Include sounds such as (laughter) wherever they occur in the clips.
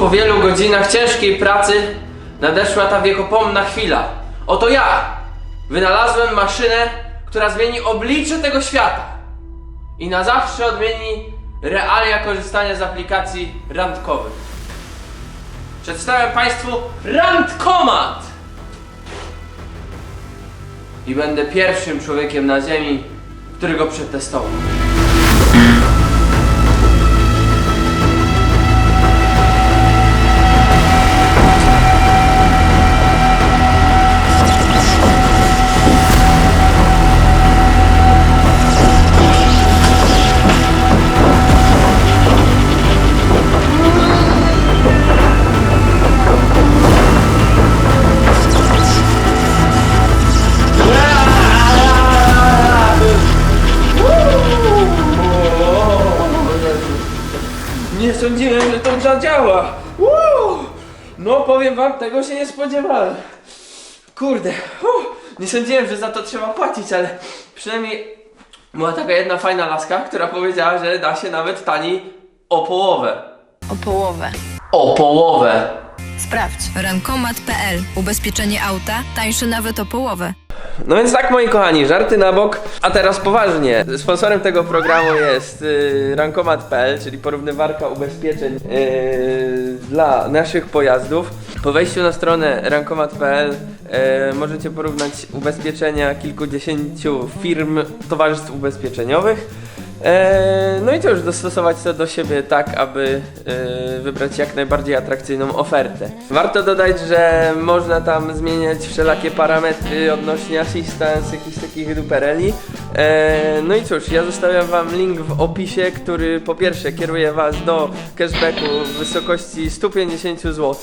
po wielu godzinach ciężkiej pracy, nadeszła ta wiekopomna chwila. Oto ja wynalazłem maszynę, która zmieni oblicze tego świata i na zawsze odmieni realia korzystania z aplikacji randkowych. Przedstawiam Państwu Randkomat! I będę pierwszym człowiekiem na Ziemi, który go przetestował. Nie sądziłem, że to zadziała. Uuu. No powiem wam, tego się nie spodziewałem. Kurde, uff, nie sądziłem, że za to trzeba płacić, ale przynajmniej była taka jedna fajna laska, która powiedziała, że da się nawet taniej o połowę. O połowę. O połowę! Sprawdź. Rankomat.pl. Ubezpieczenie auta tańsze nawet o połowę. No więc tak moi kochani, żarty na bok, a teraz poważnie. Sponsorem tego programu jest yy, rankomat.pl, czyli porównywarka ubezpieczeń yy, dla naszych pojazdów. Po wejściu na stronę rankomat.pl yy, możecie porównać ubezpieczenia kilkudziesięciu firm, towarzystw ubezpieczeniowych. Eee, no i cóż, dostosować to do siebie tak, aby e, wybrać jak najbardziej atrakcyjną ofertę. Warto dodać, że można tam zmieniać wszelakie parametry odnośnie assistance, jakichś takich dupereli. Eee, no i cóż, ja zostawiam wam link w opisie, który po pierwsze kieruje was do cashbacku w wysokości 150 zł,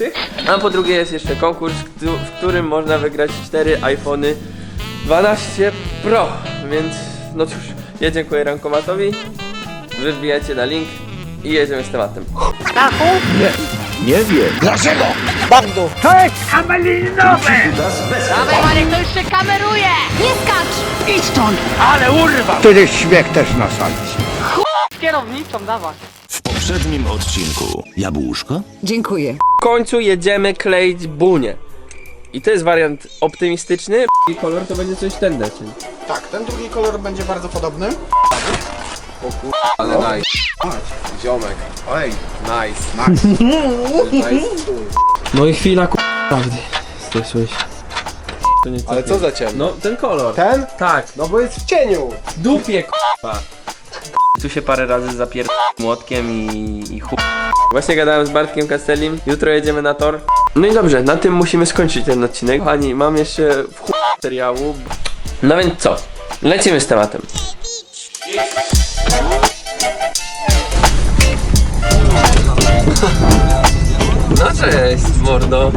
a po drugie jest jeszcze konkurs, w którym można wygrać 4 iPhony 12 Pro, więc no cóż, ja dziękuję Rankomatowi, wy wbijajcie na link i jedziemy z tematem. Nie wiem. Dawaj Marek, to już się kameruje! Nie skacz! Wtedy śmiech też na sali. Z kierownicą, dawaj. W poprzednim odcinku Jabłuszko? Dziękuję. W końcu jedziemy kleić bunię. I to jest wariant optymistyczny. I kolor to będzie coś tędy, czyli. Tak, ten drugi kolor będzie bardzo podobny. Ale nice. Ziomek. Ej, Nice. nice. (laughs) No i chwila ku... prawdy. Stosujesz. To nie Ale co za ciemno? No ten kolor. Ten? Tak. No bo jest w cieniu. Dupie k***a. Tu się parę razy zapier... młotkiem i, i. Właśnie gadałem z Bartkiem Castellim, jutro jedziemy na tor. No i dobrze, na tym musimy skończyć ten odcinek. Kochani, mam jeszcze w chuj seriału. No więc co? Lecimy z tematem. No cześć, mordo.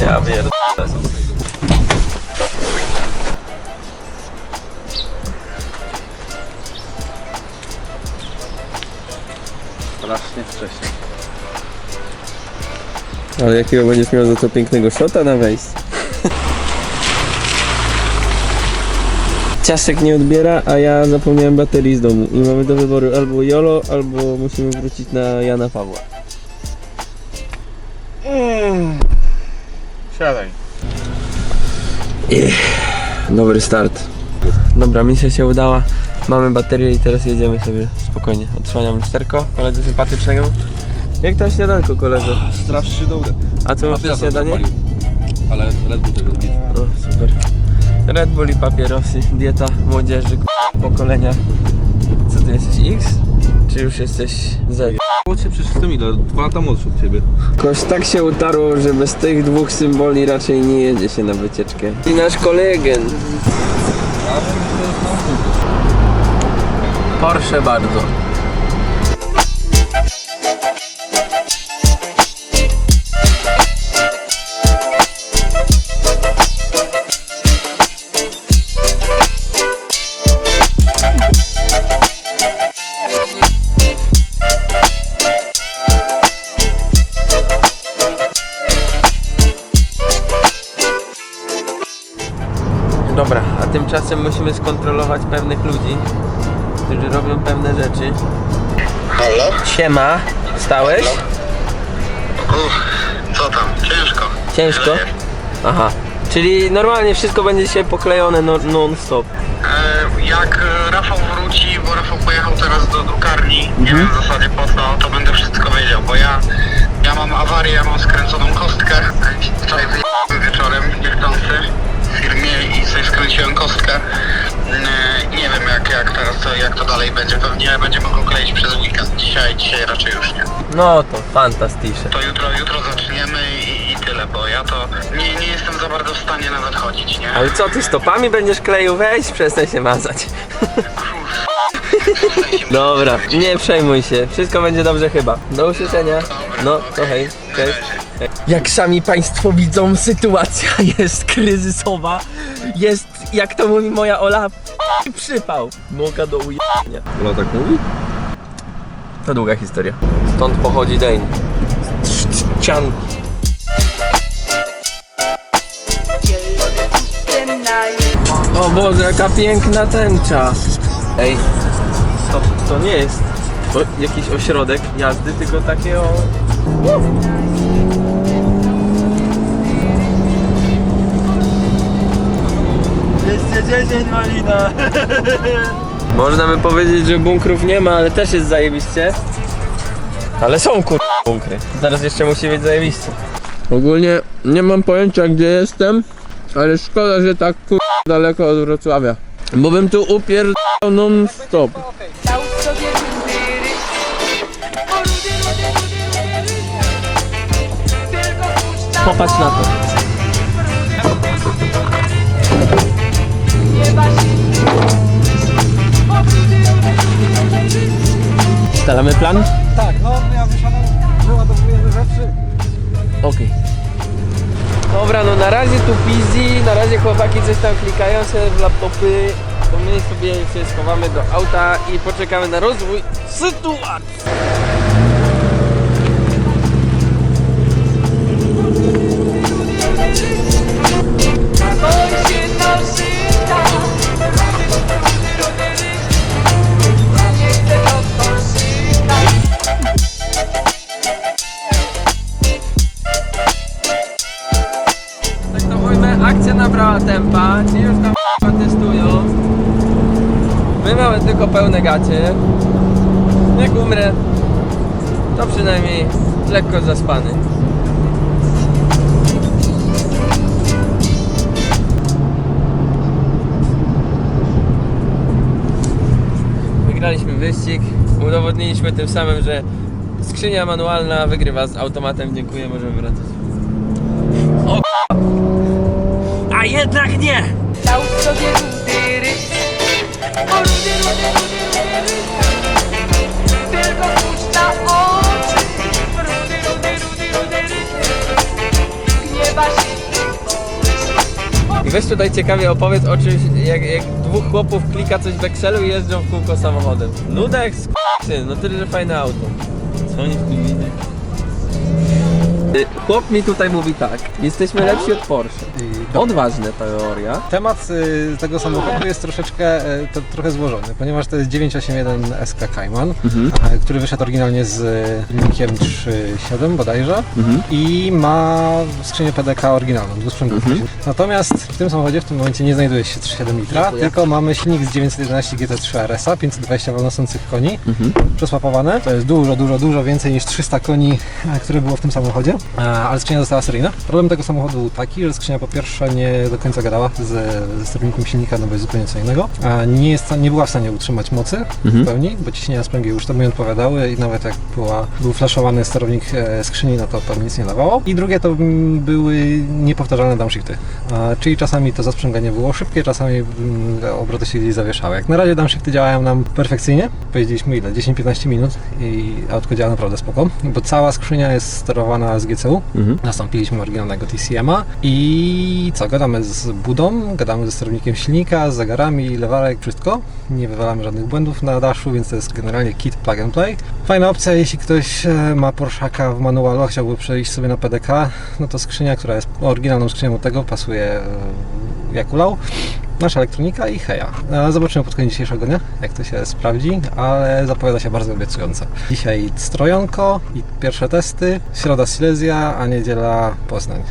Ja pierdolę. Strasznie wcześnie. Ale jakiego będziesz miał za to pięknego shota na wejście? Ciastek nie odbiera, a ja zapomniałem baterii z domu i mamy do wyboru albo Jolo, albo musimy wrócić na Jana Pawła. Siadaj. Dobry start. Dobra, misja się udała. Mamy baterię i teraz jedziemy sobie spokojnie. Odsłaniam lusterko koledzy sympatycznego. Jak tam śniadanko kolego? Strasznie dobre. A co masz na śniadanie? Ale Red Bull tego lubi. O, super. Red Bull i papierosy, dieta młodzieży, k- pokolenia. Co ty jesteś X? Czy już jesteś Z? Młodszy przecież jestem ile? Dwa lata młodszy od ciebie. Jakoś tak się utarło, że bez tych dwóch symboli raczej nie jedzie się na wycieczkę. I nasz kolegen. Porsche bardzo. A tymczasem musimy skontrolować pewnych ludzi, którzy robią pewne rzeczy. Halo? Siema, Wstałeś? Uff, co tam? Ciężko. Ciężko? Aha. Czyli normalnie wszystko będzie dzisiaj poklejone no- non-stop. E, jak Rafał wróci, bo Rafał pojechał teraz do drukarni, nie wiem w zasadzie po co, to będę wszystko wiedział, bo ja, ja mam awarię, ja mam skręconą kostkę. Wczoraj wyjechałem wieczorem niechcący w firmie i sobie skręciłem kostkę. E, nie wiem jak, jak teraz, to, jak to dalej będzie, pewnie będzie mogło kleić przez weekend. Dzisiaj, dzisiaj raczej już nie. No to fantastycznie. To jutro, jutro zaczniemy i, i tyle, bo ja to nie, nie jestem za bardzo w stanie nawet chodzić, nie? Ale co, ty stopami będziesz kleił? Weź, przestań się mazać. Dobra, nie przejmuj się, wszystko będzie dobrze chyba. Do usłyszenia. No, to hej, cześć. Jak sami Państwo widzą, sytuacja (laughs) jest kryzysowa. Jest, jak to mówi moja Ola, przypał. Moka do ujęcia. Ola tak mówi? To długa historia. Stąd pochodzi Dane. Cian. O Boże, jaka piękna tęcza. Ej, to, nie jest o, jakiś ośrodek jazdy, tylko takie o... malina. (laughs) Można by powiedzieć, że bunkrów nie ma, ale też jest zajebiście. Ale są kur... bunkry. Zaraz jeszcze musi być zajebiście. Ogólnie nie mam pojęcia gdzie jestem, ale szkoda, że tak kur... daleko od Wrocławia. Bo bym tu upierdał non stop. Popatrz na to. Ustalamy plan? Tak, no ja wysiadam, wyładowujemy rzeczy. Okej. Dobra, no na razie tu busy, na razie chłopaki coś tam klikają sobie w laptopy, to my sobie się schowamy do auta i poczekamy na rozwój sytuacji. Akcja nabrała tempa, ci już tam testują. My mamy tylko pełne gacie. Jak umrę, to przynajmniej lekko zaspany. Wyścig, udowodniliśmy tym samym, że skrzynia manualna wygrywa z automatem. Dziękuję, możemy wracać. A jednak nie! I weź tutaj ciekawie opowiedz o czymś, jak, jak dwóch chłopów klika coś w Excelu i jeżdżą w kółko samochodem. Syn, no tyle, że fajne auto. Co oni w tym? Y, Chłop mi tutaj mówi tak, jesteśmy lepsi od Porsche. Odważna teoria. Temat y, tego samochodu jest troszeczkę y, to, trochę złożony, ponieważ to jest 981 SK Cayman, y, który wyszedł oryginalnie z y, silnikiem 3.7 bodajże i ma skrzynię PDK oryginalną, dwusprzęgłówkę. Natomiast w tym samochodzie w tym momencie nie znajduje się 3.7 litra, tylko mamy silnik z 911 GT3 RS-a, 520 wolnosących koni, przesłapowane. To jest dużo, dużo, dużo więcej niż 300 koni, które było w tym samochodzie, ale skrzynia została seryjna. Problem tego samochodu był taki, że skrzynia po pierwsze nie do końca gadała z, ze sterownikiem silnika, no bo jest zupełnie co innego. A nie, jest, nie była w stanie utrzymać mocy w pełni, bo ciśnienia spręgi już temu nie odpowiadały i nawet jak była, był flaszowany sterownik e, skrzyni, no to to nic nie dawało. I drugie to były niepowtarzalne downshifty, czyli czasami to zasprzęganie było szybkie, czasami mm, obroty się gdzieś zawieszały. Jak na razie downshifty działają nam perfekcyjnie. Pojeździliśmy ile? 10-15 minut i autko działa naprawdę spoko, bo cała skrzynia jest sterowana z GCU. Nastąpiliśmy oryginalnego TCM-a i co, gadamy z budą, gadamy ze sterownikiem silnika, z zegarami, lewarek, wszystko. Nie wywalamy żadnych błędów na daszu, więc to jest generalnie kit plug and play. Fajna opcja, jeśli ktoś e, ma Porszaka w manualu, a chciałby przejść sobie na PDK, no to skrzynia, która jest oryginalną skrzynią od tego, pasuje e, Jakulał, nasza elektronika i Heja. E, Zobaczymy pod koniec dzisiejszego dnia, jak to się sprawdzi, ale zapowiada się bardzo obiecująco. Dzisiaj strojonko i pierwsze testy, środa Silesia, a niedziela Poznań.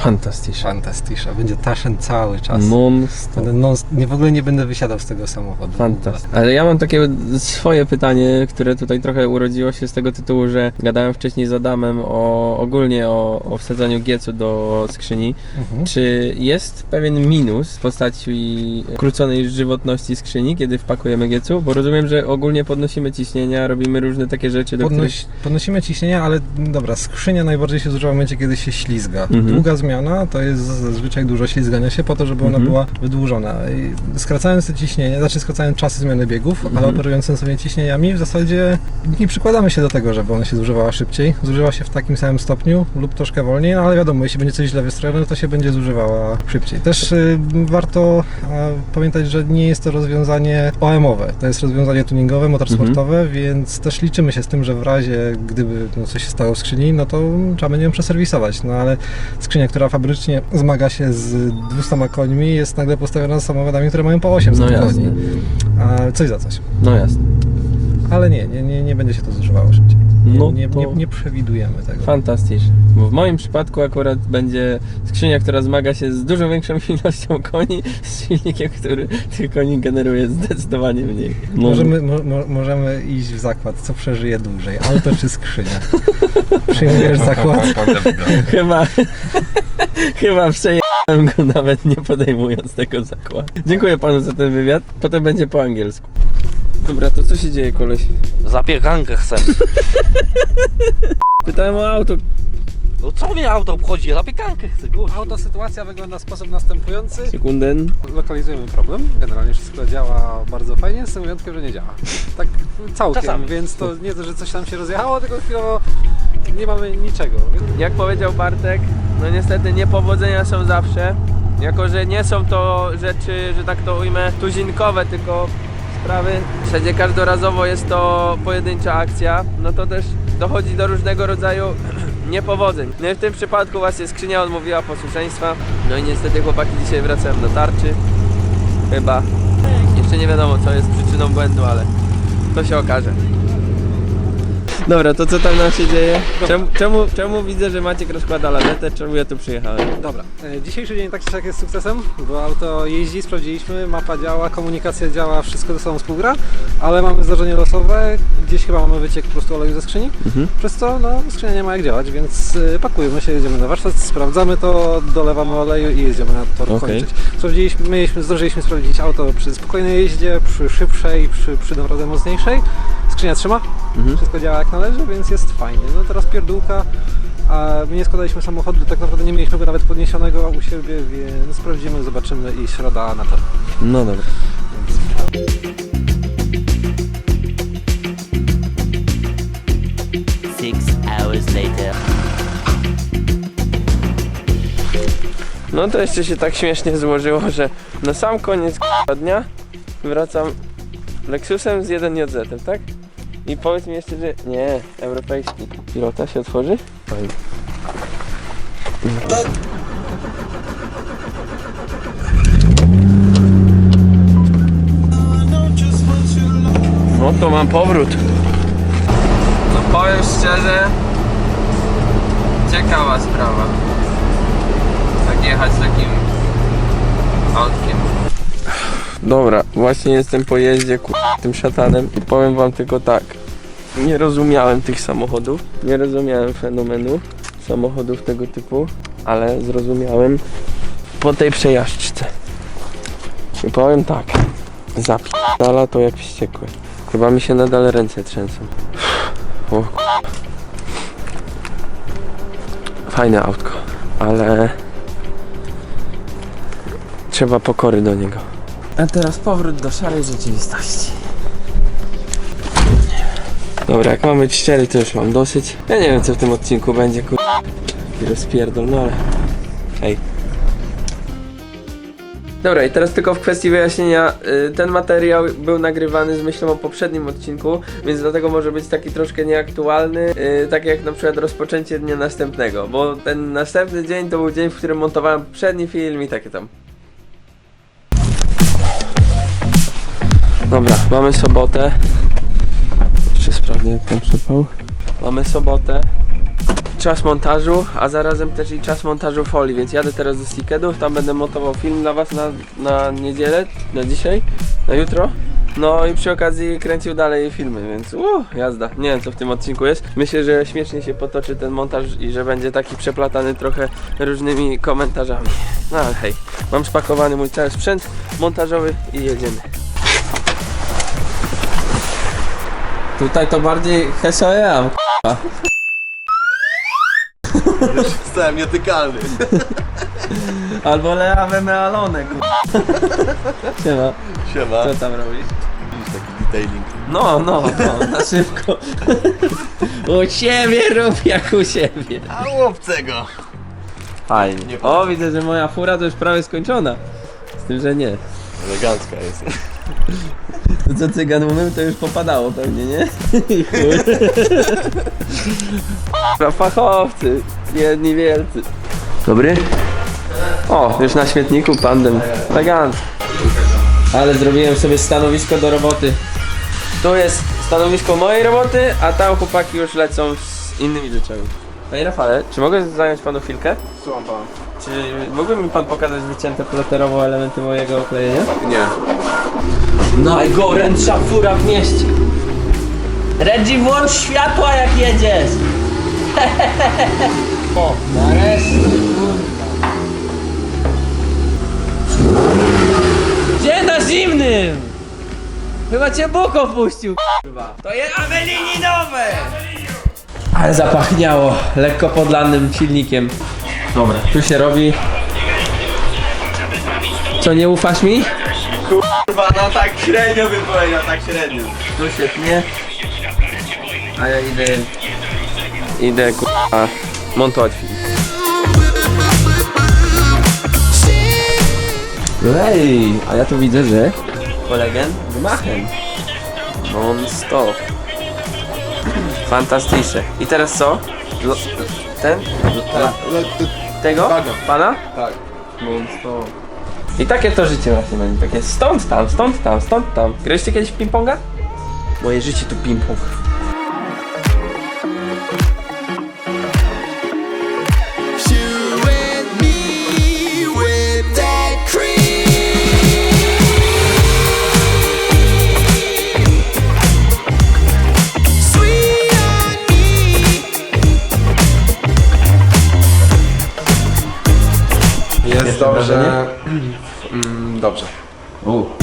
Fantastycznie. Fantastisza, będzie Taszen cały czas. Non stop. Non, nie, w ogóle nie będę wysiadał z tego samochodu. Fantastycznie. Ale ja mam takie swoje pytanie, które tutaj trochę urodziło się z tego tytułu, że gadałem wcześniej z Adamem o, ogólnie o, o wsadzaniu giecu do skrzyni. Mhm. Czy jest pewien minus w postaci skróconej żywotności skrzyni, kiedy wpakujemy giecu? Bo rozumiem, że ogólnie podnosimy ciśnienia, robimy różne takie rzeczy, do których... Podnoś, podnosimy ciśnienie, ale dobra, skrzynia najbardziej się zużywa w momencie, kiedy się ślizga. Mhm. Długa zmiana to jest zazwyczaj dużo ślizgania się po to, żeby ona Mhm. była wydłużona. I skracając te ciśnienie, znaczy skracając czasy zmiany biegów, ale Mhm. operując sensownie ciśnieniami, w zasadzie nie przykładamy się do tego, żeby ona się zużywała szybciej. Zużywa się w takim samym stopniu lub troszkę wolniej, no ale wiadomo, jeśli będzie coś źle wystrojone, to się będzie zużywała szybciej. Też y, warto e, pamiętać, że nie jest to rozwiązanie OM-owe, to jest rozwiązanie tuningowe, motorsportowe, więc też liczymy się z tym, że w razie gdyby no, coś się stało w skrzyni, no to trzeba będzie ją przeserwisować. No ale skrzynia, która fabrycznie zmaga się z 200 końmi, jest nagle postawiona z samochodami, które mają po 800 No koni. A coś za coś. No jasne. Ale nie, nie, nie, nie będzie się to zużywało szybciej. Nie, No nie, nie, nie przewidujemy tego. Fantastycznie. Bo w moim przypadku akurat będzie skrzynia, która zmaga się z dużo większą (laughs) ilością koni, z silnikiem, który tych koni generuje zdecydowanie mniej. No, (laughs) Możemy, mo, mo, możemy iść w zakład, co przeżyje dłużej, auto czy skrzynia. (laughs) Przyjmujesz zakład? Chyba, chyba przejechałem go nawet nie podejmując tego zakładu. Dziękuję panu za ten wywiad. Potem będzie po angielsku. Dobra, to co się dzieje, koleś? Zapiekankę chcę. (laughs) Pytałem o auto. No co mnie auto obchodzi? Zapiekankę chcę, gościu. Auto sytuacja wygląda w sposób następujący. Sekundę. Lokalizujemy problem. Generalnie wszystko działa bardzo fajnie, z tym wyjątkiem, że nie działa. Tak całkiem, Czasami. więc to nie to, że coś tam się rozjechało, tylko chwilowo nie mamy niczego. Jak powiedział Bartek, no niestety niepowodzenia są zawsze. Jako, że nie są to rzeczy, że tak to ujmę, tuzinkowe, tylko sprawy. W każdorazowo jest to pojedyncza akcja, no to też dochodzi do różnego rodzaju (clears throat) niepowodzeń. No i w tym przypadku właśnie skrzynia odmówiła posłuszeństwa. No i niestety chłopaki dzisiaj wracają do tarczy. Chyba. Jeszcze nie wiadomo co jest przyczyną błędu, ale to się okaże. Dobra, to co tam nam się dzieje? Czemu, czemu, czemu widzę, że Maciek rozkłada lawetę? Czemu ja tu przyjechałem? Dobra, e, dzisiejszy dzień tak czy siak jest sukcesem, bo auto jeździ, sprawdziliśmy, mapa działa, komunikacja działa, wszystko ze sobą współgra, ale mamy zdarzenie losowe, gdzieś chyba mamy wyciek po prostu oleju ze skrzyni, Mhm. przez co no, skrzynia nie ma jak działać, więc e, pakujemy się, jedziemy na warsztat, sprawdzamy to, dolewamy oleju i jedziemy na tor Okej. kończyć. Sprawdziliśmy, mieliśmy, zdążyliśmy sprawdzić auto przy spokojnej jeździe, przy szybszej, przy, przy naprawdę mocniejszej. Skrzynia trzyma, Mhm. wszystko działa jak należy, więc jest fajnie. No teraz pierdółka, a my nie składaliśmy samochodu, tak naprawdę nie mieliśmy go nawet podniesionego u siebie, więc sprawdzimy, zobaczymy i środa na to. No dobra. Six hours later. No to jeszcze się tak śmiesznie złożyło, że na sam koniec dnia wracam Lexusem z 1JZ, tak? I powiedz mi jeszcze, że nie, europejski. Pilota się otworzy? Fajnie. No to mam powrót. No powiem szczerze, ciekawa sprawa. Tak jechać takim autkiem. Dobra, właśnie jestem po jeździe ku... tym szatanem i powiem wam tylko tak. Nie rozumiałem tych samochodów, nie rozumiałem fenomenu samochodów tego typu, ale zrozumiałem po tej przejażdżce. I powiem tak, zapi***ala to jak wściekłe. Chyba mi się nadal ręce trzęsą. O. Fajne autko, ale trzeba pokory do niego. A teraz powrót do szarej rzeczywistości. Dobra, jak mam być szczery, to już mam dosyć. Ja nie wiem, co w tym odcinku będzie, kur... Taki rozpierdol, no ale... Hej. Dobra, i teraz tylko w kwestii wyjaśnienia, y, ten materiał był nagrywany z myślą o poprzednim odcinku, więc dlatego może być taki troszkę nieaktualny, y, tak jak na przykład rozpoczęcie dnia następnego, bo ten następny dzień to był dzień, w którym montowałem poprzedni film i takie tam. Dobra, mamy sobotę. Jeszcze sprawdzę jak tam przypał. Mamy sobotę. Czas montażu, a zarazem też i czas montażu folii, więc jadę teraz do Stickedów, tam będę montował film dla was na, na niedzielę, na dzisiaj, na jutro. No i przy okazji kręcił dalej filmy, więc uh, jazda. Nie wiem co w tym odcinku jest. Myślę, że śmiesznie się potoczy ten montaż i że będzie taki przeplatany trochę różnymi komentarzami. No ale hej, mam spakowany mój cały sprzęt montażowy i jedziemy. Tutaj to bardziej Hesoyam. Stałem nietykalny. Albo Lea Mealone, Siema, Siema. co tam robisz? Taki detailing. No, no, no, na szybko. U siebie rób jak u siebie. A łopcego. Fajnie. O, widzę, że moja fura to już prawie skończona. Z tym, że nie. Elegancka jest. To co cygan mówił, to już popadało pewnie, nie? I chuj. Kurwa, Fachowcy, jedni wielcy. Dobry? O, już na śmietniku pandem. Elegancko. Ale zrobiłem sobie stanowisko do roboty. Tu jest stanowisko mojej roboty, a tam chłopaki już lecą z innymi rzeczami. Panie Rafale, czy mogę zająć panu chwilkę? Słucham pan. Czy mógłby mi pan pokazać wycięte platerowo elementy mojego oklejenia? Nie. Najgorętsza fura w mieście. Reggie, włącz światła jak jedziesz! (laughs) O, nareszcie, Gdzie na zimnym? Chyba cię Bóg opuścił, kurwa. To jest Amelininowe! Ale zapachniało lekko podlanym silnikiem. Dobra, tu się robi. Co, nie ufasz mi? Kurwa, no tak średnio bym powiedział, tak średnio. Tu świetnie. A ja idę... Idę, kurwa, montować film. Ej, a ja tu widzę, że kolegę gmachem. Non stop. Fantastycznie. I teraz co? Lo- ten? La- Tego? Pana? Tak. Non stop. I takie to życie właśnie będzie, takie stąd tam, stąd tam, stąd tam. Graliście kiedyś w ping-ponga? Moje życie to ping-pong. Jest dobrze. Mm, dobrze. U.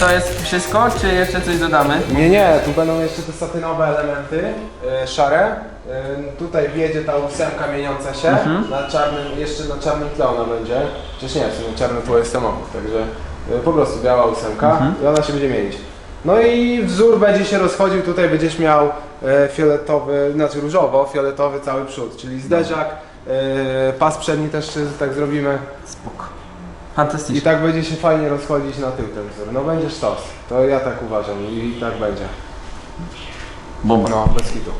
to jest wszystko, czy jeszcze coś dodamy? Nie, nie, tu będą jeszcze te satynowe elementy, y, szare. Y, tutaj wjedzie ta ósemka mieniąca się, na czarnym, jeszcze na czarnym tle ona będzie. Przecież nie, w sumie czarny tło jest samochód, także y, po prostu biała ósemka i ona się będzie mienić. No i wzór będzie się rozchodził, tutaj będziesz miał y, fioletowy, znaczy różowo, fioletowy cały przód, czyli zderzak, y, pas przedni też y, tak zrobimy. Spoko. I Fantastycznie. tak będzie się fajnie rozchodzić na tył ten wzór. No będzie sztos. To ja tak uważam i tak będzie. Bomba. No, bez hitu.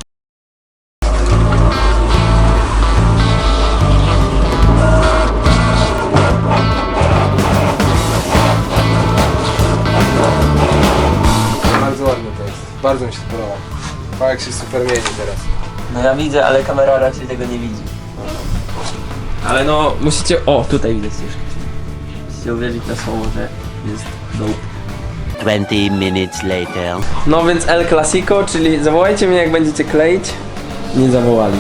Bardzo ładne to jest. Bardzo mi się to podoba. Pa jak się super mieni teraz. No ja widzę, ale kamera raczej tego nie widzi. Ale no, musicie... O, tutaj widać ścieżkę. Musicie uwierzyć na słowo, że jest dope. 20 minutes later. No więc El Clasico, czyli zawołajcie mnie jak będziecie kleić. Nie zawołali.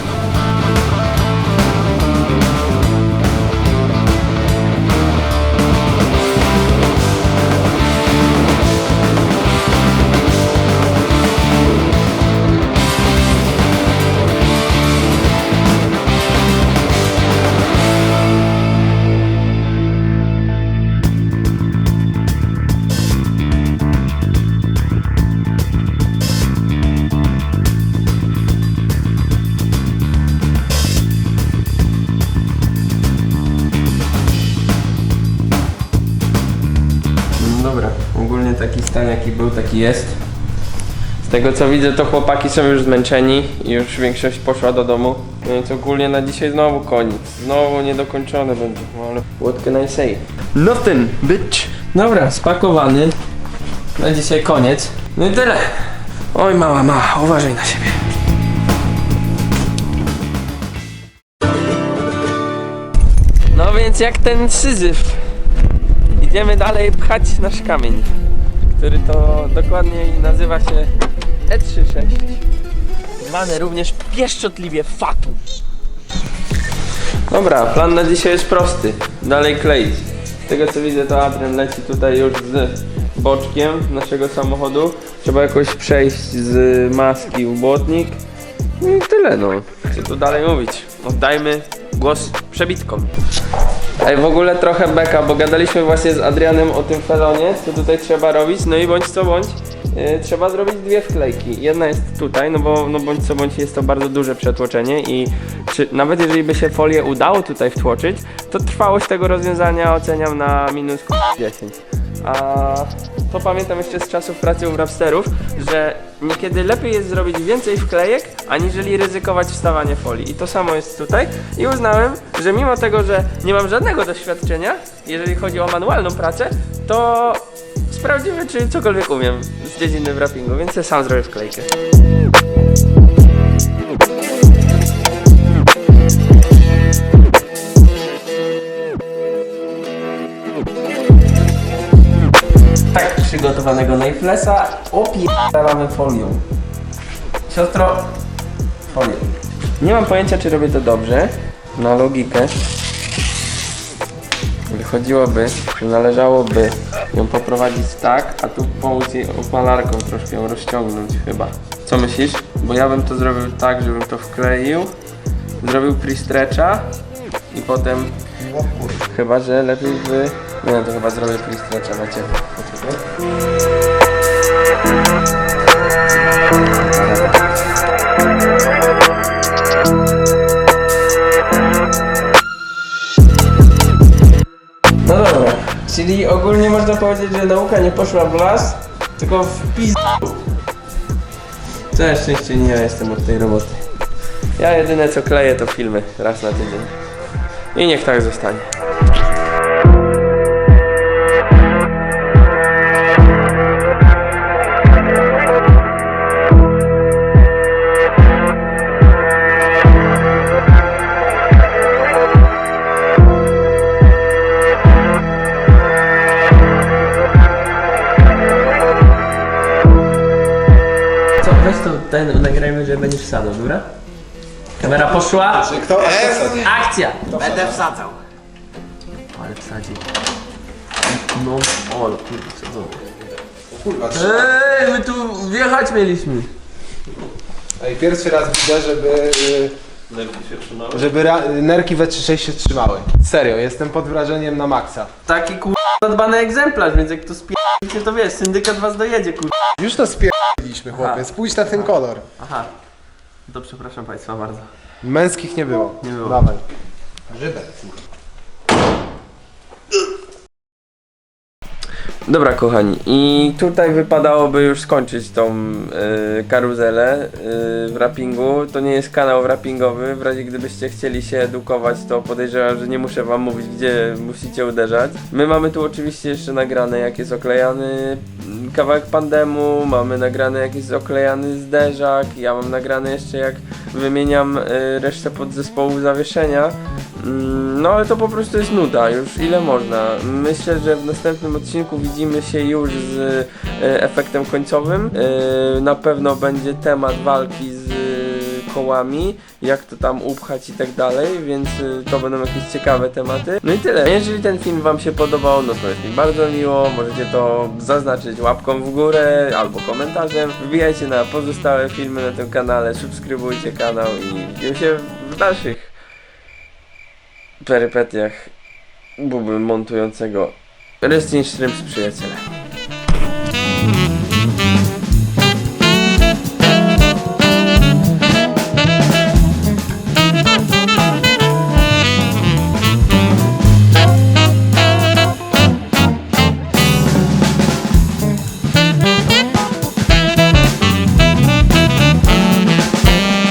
Jaki był, taki jest. Z tego co widzę, to chłopaki są już zmęczeni i już większość poszła do domu. Więc ogólnie na dzisiaj znowu koniec. Znowu niedokończone będzie. Ale what can I say? Nothing, bitch! Dobra, spakowany. Na dzisiaj koniec. No i tyle. Oj mała, mała, uważaj na siebie. No więc jak ten syzyf. Idziemy dalej pchać nasz kamień, który to dokładniej nazywa się E36. Zwany również pieszczotliwie Fatum. Dobra, plan na dzisiaj jest prosty. Dalej kleić. Z tego co widzę to Adrian leci tutaj już z boczkiem naszego samochodu. Trzeba jakoś przejść z maski w błotnik. No i tyle no. Co tu dalej mówić? Oddajmy głos przebitkom. Ej, w ogóle trochę beka, bo gadaliśmy właśnie z Adrianem o tym felonie, co tutaj trzeba robić, no i bądź co bądź, yy, trzeba zrobić dwie wklejki. Jedna jest tutaj, no bo no bądź co bądź jest to bardzo duże przetłoczenie i czy, nawet jeżeli by się folię udało tutaj wtłoczyć, to trwałość tego rozwiązania oceniam na minus 10. A to pamiętam jeszcze z czasów pracy u Rapsterów, że niekiedy lepiej jest zrobić więcej wklejek, aniżeli ryzykować wstawanie folii. I to samo jest tutaj. I uznałem, że mimo tego, że nie mam żadnego doświadczenia, jeżeli chodzi o manualną pracę, to sprawdzimy, czy cokolwiek umiem z dziedziny wrappingu, więc ja sam zrobię wklejkę. Przygotowanego Naiflesa opierdalamy folią. Siostro, folię. Nie mam pojęcia, czy robię to dobrze. Na logikę. Wychodziłoby, że należałoby ją poprowadzić tak, a tu pomóc jej opalarką troszkę ją rozciągnąć chyba. Co myślisz? Bo ja bym to zrobił tak, żebym to wkleił, zrobił pre-stretcha i potem Chyba, że lepiej by... Nie no, to chyba zrobię pre-stretcha na ciebie. No dobra, czyli ogólnie można powiedzieć, że nauka nie poszła w las, tylko w pizd... Całe szczęście nie ja jestem od tej roboty. Ja jedyne co kleję to filmy raz na tydzień. I niech tak zostanie. Wsadzał, dobra? Kamera poszła. Kto? Akcja! Będę wsadzał. Ale wsadzi. No, o, kurde, co Kurwa, Ej, my tu wjechać mieliśmy. Ej, pierwszy raz widzę, żeby... y, Żeby ra- nerki we 3.6 się trzymały. Serio, jestem pod wrażeniem na maksa. Taki kur... zadbany egzemplarz, więc jak to spierdolicie, to wiesz, syndykat was dojedzie, kur... Już to spierdiliśmy, chłopie. Spójrz na ten kolor. Aha. To przepraszam państwa bardzo. Męskich nie było. Nie było. Dawaj. Dobra kochani, i tutaj wypadałoby już skończyć tą y, karuzelę y, w rappingu. To nie jest kanał rappingowy, w razie gdybyście chcieli się edukować, to podejrzewam, że nie muszę wam mówić, gdzie musicie uderzać. My mamy tu oczywiście jeszcze nagrane, jak jest oklejany kawałek pandemu, mamy nagrane, jak jest oklejany zderzak, ja mam nagrane jeszcze, jak wymieniam y, resztę podzespołu zawieszenia. Mm, No ale to po prostu jest nuda, już ile można. Myślę, że w następnym odcinku widzimy się już z e, efektem końcowym. E, na pewno będzie temat walki z kołami, jak to tam upchać i tak dalej, więc e, to będą jakieś ciekawe tematy. No i tyle. Jeżeli ten film Wam się podobał, no to jest mi bardzo miło. Możecie to zaznaczyć łapką w górę albo komentarzem. Wbijajcie na pozostałe filmy na tym kanale, subskrybujcie kanał i widzimy się w dalszych perypetiach buby montującego Restin Shrimps przyjaciele.